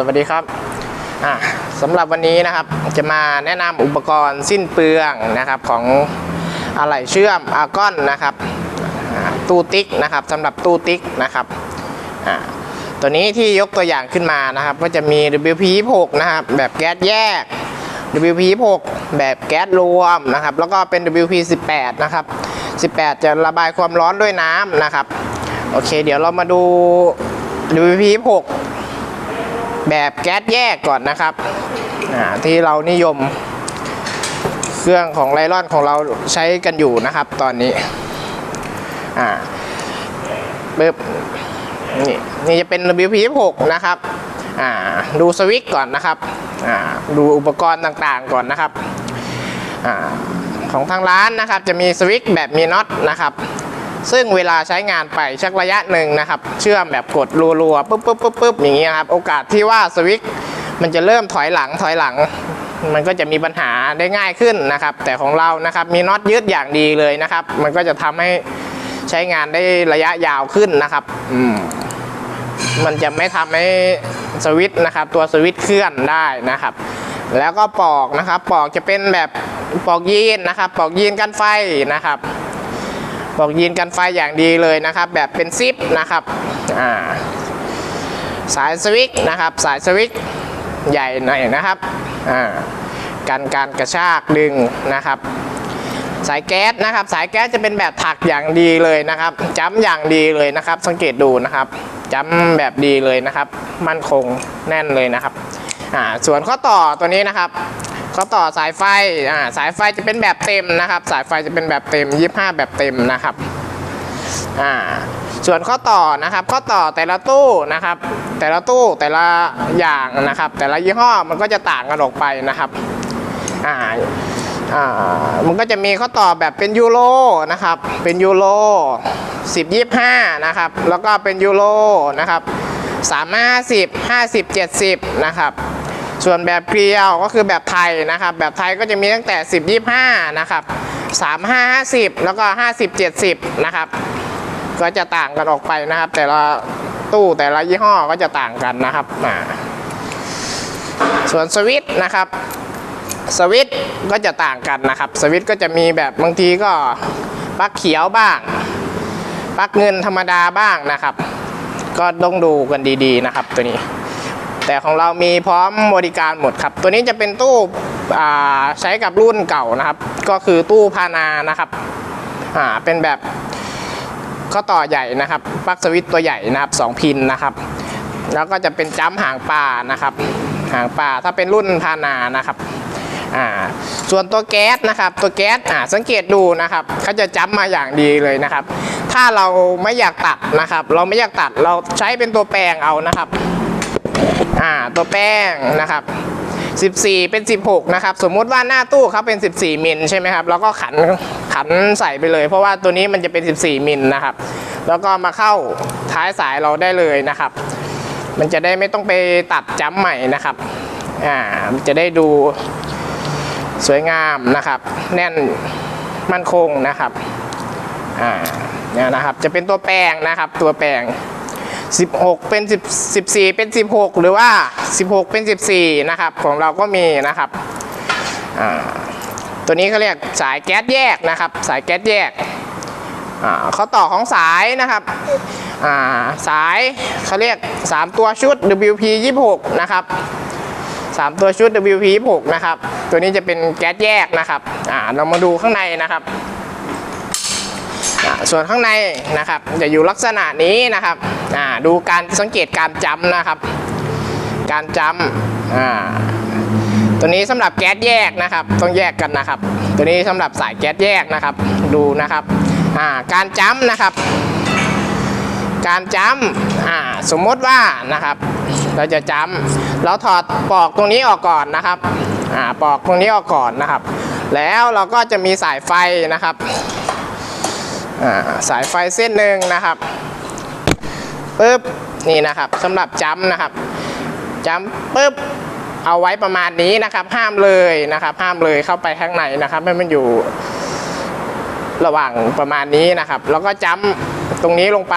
สวัสดีครับสำหรับวันนี้นะครับจะมาแนะนำอุปกรณ์สิ้นเปลืองนะครับของอะไหล่เชื่อมอาร์กอนนะครับตู้ติ๊กนะครับสำหรับตู้ติ๊กนะครับตัวนี้ที่ยกตัวอย่างขึ้นมานะครับ ก็จะมี WP6 นะครับแบบแก๊สแยก WP6 แบบแก๊สรวมนะครับ แล้วก็เป็น WP18 นะครับ 18 จะระบายความร้อนด้วยน้ำนะครับ โอเค เดี๋ยวเรามาดู WP6 แบบแก๊สแยกก่อนนะครับที่เรานิยมเครื่องของไลลอนของเราใช้กันอยู่นะครับตอนนี้อ่าปึ๊บนี่นี่จะเป็น WP6 นะครับอ่าดูสวิตช์ก่อนนะครับอ่าดูอุปกรณ์ต่างๆก่อนนะครับอาของทางร้านนะครับจะมีสวิตช์แบบมีน็อตนะครับ ซึ่งเวลาใช้งานไปชักระยะหนึ่งนะครับ เชื่อมแบบกดรัวๆปุ๊บปุ๊บปุ๊บปุ๊บอย่างนี้ยครับ โอกาสที่ว่าสวิตช์มันจะเริ่มถอยหลังถอยหลัง มันก็จะมีปัญหาได้ง่ายขึ้นนะครับ แต่ของเรานะครับมีน็อตยึดอย่างดีเลยนะครับ มันก็จะทำให้ใช้งานได้ระยะยาวขึ้นนะครับอืมมันจะไม่ทำให้สวิตช์นะครับ ตัวสวิตช์เคลื่อนได้นะครับ แล้วก็ปอกนะครับ ปอกจะเป็นแบบปอกยีนนะครับ ปอกยีนกันไฟนะครับ บอกยีนกันไฟอย่างดีเลยนะครับ แบบเป็นซิปนะครับอ่าสายสวิตช์นะครับ สายสวิตช์ใหญ่หน่อยนะครับอ่ากันการกระชากดึงนะครับ สายแก๊สนะครับ สายแก๊สจะเป็นแบบถักอย่างดีเลยนะครับจ้ำอย่างดีเลยนะครับ สังเกตดูนะครับจ้ำแบบดีเลยนะครับ มั่นคงแน่นเลยนะครับอ่าส่วนข้อต่อตัวนี้นะครับ ข้อต่อสายไฟอ่าสายไฟจะเป็นแบบเต็มนะครับ สายไฟจะเป็นแบบเต็ม 25 แบบเต็มนะครับอ่าส่วนข้อต่อนะครับ ข้อต่อแต่ละตู้นะครับ แต่ละตู้แต่ละอย่างนะครับ แต่ละยี่ห้อมันก็จะต่างกันออกไปนะครับอ่าอ่ามันก็จะมีข้อต่อแบบเป็นยูโรนะครับ เป็นยูโร10 25นะครับ แล้วก็เป็นยูโรนะครับ3 50 50 70นะครับ ส่วนแบบเกลียวก็คือแบบไทยนะครับ แบบไทยก็จะมีตั้งแต่ 10 25 นะครับ 35 50 แล้วก็ 50 70 นะครับ ก็จะต่างกันออกไปนะครับ แต่ละตู้แต่ละยี่ห้อก็จะต่างกันนะครับอ่าส่วนสวิตนะครับสวิตก็จะต่างกันนะครับ สวิตก็จะมีแบบบางทีก็ปลั๊กเขียวบ้างปลั๊กเงินธรรมดาบ้างนะครับ ก็ต้องดูกันดีๆนะครับตัวนี้ แต่ของเรามีพร้อมบริการหมดครับ ตัวนี้จะเป็นตู้ใช้กับรุ่นเก่านะครับ ก็คือตู้พานานะครับเป็นแบบข้อต่อใหญ่นะครับปลั๊กสวิตตัวใหญ่นะครับสองพินนะครับ แล้วก็จะเป็นจ้ำหางปลานะครับ หางปลาถ้าเป็นรุ่นพานานะครับส่วนตัวแก๊สนะครับ ตัวแก๊สสังเกตดูนะครับเขาจะจ้ำมาอย่างดีเลยนะครับ ถ้าเราไม่อยากตัดนะครับ เราไม่อยากตัดเราใช้เป็นตัวแปลงเอานะครับ อ่าตัวแป้งนะครับ14 เป็น 16 นะครับ สมมุติว่าหน้าตู้เขาเป็น 14 มิลใช่ไหมครับ แล้วก็ขันขันใส่ไปเลย เพราะว่าตัวนี้มันจะเป็น 14 มิลนะครับ แล้วก็มาเข้าท้ายสายเราได้เลยนะครับ มันจะได้ไม่ต้องไปตัดจ้ำใหม่นะครับ อ่า จะได้ดูสวยงามนะครับ แน่นมั่นคงนะครับ อ่า เนี่ยนะครับ จะเป็นตัวแปลงนะครับ ตัวแปลง 16 เป็น10 14 เป็น 16 หรือว่า 16 เป็น 14 นะครับ ของเราก็มีนะครับตัวนี้เขาเรียกสายแก๊สแยกนะครับ สายแก๊สแยกอ่าต่อของสายนะครับสายเขาเรียก 3 ตัวชุด WP 26 นะครับ 3 ตัวชุด WP 26 นะครับ ตัวนี้จะเป็นแก๊สแยกนะครับเรามาดูข้างในนะครับ ส่วนข้างในนะครับจะอยู่ลักษณะนี้นะครับดูการสังเกตการจำนะครับ การจำตัวนี้สำหรับแก๊สแยกนะครับ ต้องแยกกันนะครับ ตัวนี้สำหรับสายแก๊สแยกนะครับ ดูนะครับการจำนะครับ การจำสมมติว่านะครับ เราจะจำเราถอดปลอกตรงนี้ออกก่อนนะครับอปลอกตรงนี้ออกก่อนนะครับ แล้วเราก็จะมีสายไฟนะครับ สายไฟเส้นหนึ่งนะครับปึ๊บนี่นะครับสำหรับจัมนะครับจัมปึ๊บเอาไว้ประมาณนี้นะครับ ห้ามเลยนะครับ ห้ามเลยเข้าไปข้างในนะครับให้มันอยู่ระหว่างประมาณนี้นะครับ แล้วก็จัมตรงนี้ลงไป